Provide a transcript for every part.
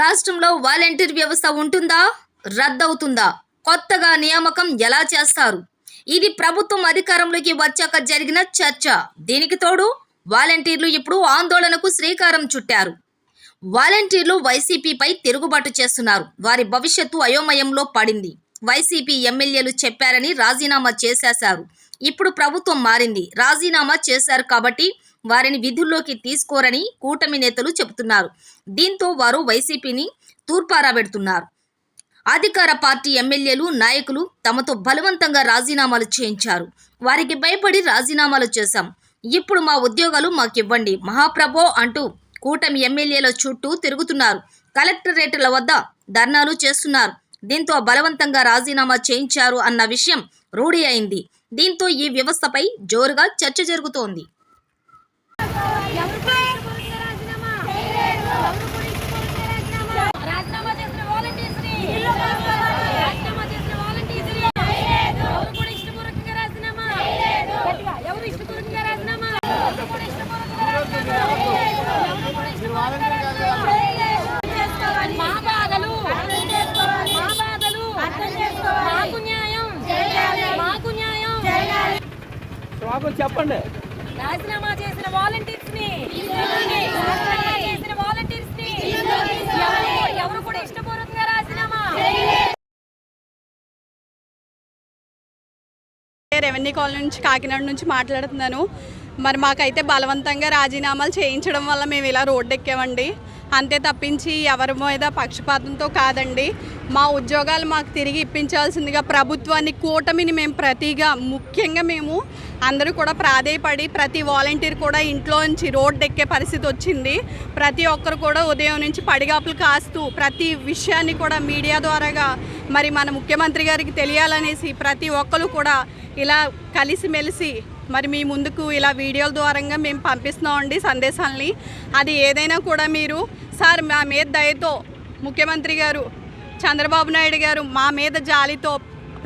రాష్ట్రంలో వాలంటీర్ వ్యవస్థ ఉంటుందా? రద్దవుతుందా? కొత్తగా నియామకం ఎలా చేస్తారు? ఇది ప్రభుత్వం అధికారంలోకి వచ్చాక జరిగిన చర్చ. దీనికి తోడు వాలంటీర్లు ఇప్పుడు ఆందోళనకు శ్రీకారం చుట్టారు. వాలంటీర్లు వైసీపీపై తిరుగుబాటు చేస్తున్నారు. వారి భవిష్యత్తు అయోమయంలో పడింది. వైసీపీ ఎమ్మెల్యేలు చెప్పారని రాజీనామా చేసేశారు. ఇప్పుడు ప్రభుత్వం మారింది. రాజీనామా చేశారు కాబట్టి వారిని విధుల్లోకి తీసుకోరని కూటమి నేతలు చెబుతున్నారు. దీంతో వారు వైసీపీని తూర్పారాబెడుతున్నారు. అధికార పార్టీ ఎమ్మెల్యేలు నాయకులు తమతో బలవంతంగా రాజీనామాలు చేయించారు. వారికి భయపడి రాజీనామాలు చేశాం. ఇప్పుడు మా ఉద్యోగాలు మాకివ్వండి మహాప్రభో అంటూ కూటమి ఎమ్మెల్యేల చుట్టూ తిరుగుతున్నారు. కలెక్టరేట్ల వద్ద ధర్నాలు చేస్తున్నారు. దీంతో బలవంతంగా రాజీనామా చేయించారు అన్న విషయం రూఢి అయింది. దీంతో ఈ వ్యవస్థపై జోరుగా చర్చ జరుగుతోంది రాజీనామా చేసిన వాలంటీర్స్ని రాజీనామా చేసిన వాలంటీర్స్ని ఎవరు కూడా ఇష్టపూర్వకంగా రాజీనామా గట్టిగా, ఎవరు ఇష్టపూర్వకంగా రాజీనామా ఎవరు కూడా ఇష్టపూర్వకంగా రాజీనామా ఎవరు కూడా ఇష్టపూర్వకంగా రాజీనామా మా బాధలు మా బాధలు మాకు న్యాయం మాకు న్యాయం బాబు చెప్పండి. రాజీనామా చేసిన వాలంటీర్స్ని చేసిన వాలంటీర్స్ని ఎవరు- ఎవరు కూడా ఇష్టపూర్వకంగా రాజీనామా? రెవెన్యూ కాలనీ నుంచి కాకినాడ నుంచి మాట్లాడుతున్నాను. మరి మాకైతే బలవంతంగా రాజీనామాలు చేయించడం వల్ల మేము ఇలా రోడ్డు ఎక్కామండి. అంతే తప్పించి ఎవరి మీద పక్షపాతంతో కాదండి. మా ఉద్యోగాలు మాకు తిరిగి ఇప్పించాల్సిందిగా ప్రభుత్వాన్ని కూటమిని మేము ప్రతిగా ముఖ్యంగా మేము అందరూ కూడా ప్రాధేయపడి ప్రతి వాలంటీర్ కూడా ఇంట్లో నుంచి రోడ్డు ఎక్కే పరిస్థితి వచ్చింది. ప్రతి ఒక్కరు కూడా ఉదయం నుంచి పడిగాపులు కాస్తూ ప్రతి విషయాన్ని కూడా మీడియా ద్వారాగా మరి మన ముఖ్యమంత్రి గారికి తెలియాలనేసి ప్రతి ఒక్కరు కూడా ఇలా కలిసిమెలిసి మరి మీ ముందుకు ఇలా వీడియోల ద్వారంగా మేము పంపిస్తున్నామండి సందేశాలని. అది ఏదైనా కూడా మీరు సార్ మా మీద దయతో ముఖ్యమంత్రి గారు చంద్రబాబు నాయుడు గారు మా మీద జాలితో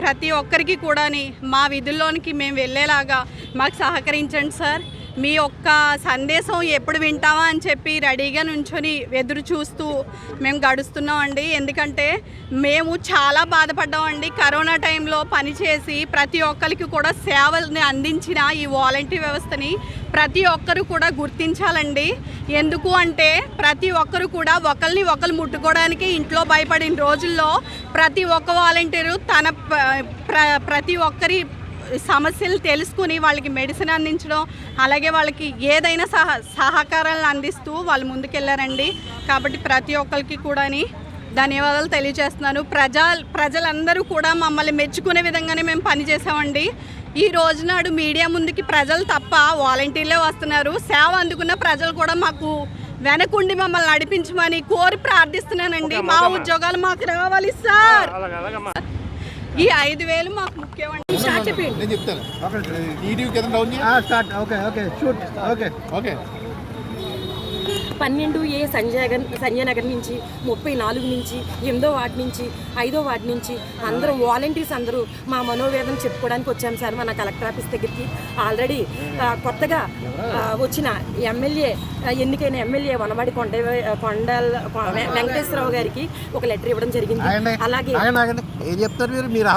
ప్రతి ఒక్కరికి కూడాని మా విధుల్లోనికి మేము వెళ్ళేలాగా మాకు సహకరించండి సార్. మీ యొక్క సందేశం ఎప్పుడు వింటావా అని చెప్పి రెడీగా నుంచొని ఎదురు చూస్తూ మేము గడుస్తున్నామండి. ఎందుకంటే మేము చాలా బాధపడ్డామండి. కరోనా టైంలో పనిచేసి ప్రతి ఒక్కరికి కూడా సేవల్ని అందించిన ఈ వాలంటీర్ వ్యవస్థని ప్రతి ఒక్కరు కూడా గుర్తించాలండి. ఎందుకు అంటే ప్రతి ఒక్కరు కూడా ఒకరిని ఒకరు ముట్టుకోవడానికి ఇంట్లో భయపడిన రోజుల్లో ప్రతి ఒక్క వాలంటీరు తన ప్ర ప్రతి ఒక్కరి సమస్యలు తెలుసుకుని వాళ్ళకి మెడిసిన్ అందించడం అలాగే వాళ్ళకి ఏదైనా సహ సహకారాలను అందిస్తూ వాళ్ళు ముందుకెళ్ళారండి కాబట్టి ప్రతి ఒక్కరికి కూడాని ధన్యవాదాలు తెలియజేస్తున్నాను. ప్రజా ప్రజలందరూ కూడా మమ్మల్ని మెచ్చుకునే విధంగానే మేము పనిచేసామండి ఈ రోజునాడు మీడియా ముందుకి ప్రజలు తప్ప వాలంటీర్లే వస్తున్నారు. సేవ అందుకున్న ప్రజలు కూడా మాకు వెనకుండి మమ్మల్ని నడిపించమని కోరి ప్రార్థిస్తున్నానండి. మా ఉద్యోగాలు మాకు రావాలి సార్. ఈ ఐదు వేలు మాకు ముఖ్యమండి. నేను చెప్తాను. డౌన్ చేయి. Start. Okay okay. Shoot okay. Okay. పన్నెండు ఏ సంజయ్ నగర్ సంజయ్ నగర్ నుంచి ముప్పై నాలుగు నుంచి ఎనిమిదో వార్డు నుంచి ఐదో వార్డు నుంచి అందరూ వాలంటీర్స్ అందరూ మా మనోవేదన చెప్పుకోవడానికి వచ్చాం సార్ మన కలెక్టర్ ఆఫీస్ దగ్గరికి. ఆల్రెడీ కొత్తగా వచ్చిన ఎమ్మెల్యే ఎన్నికైన ఎమ్మెల్యే వనవాడి కొండ కొండల్ వెంకటేశ్వరరావు గారికి ఒక లెటర్ ఇవ్వడం జరిగింది. అలాగే ఏం చెప్తారు మీరు? మీరు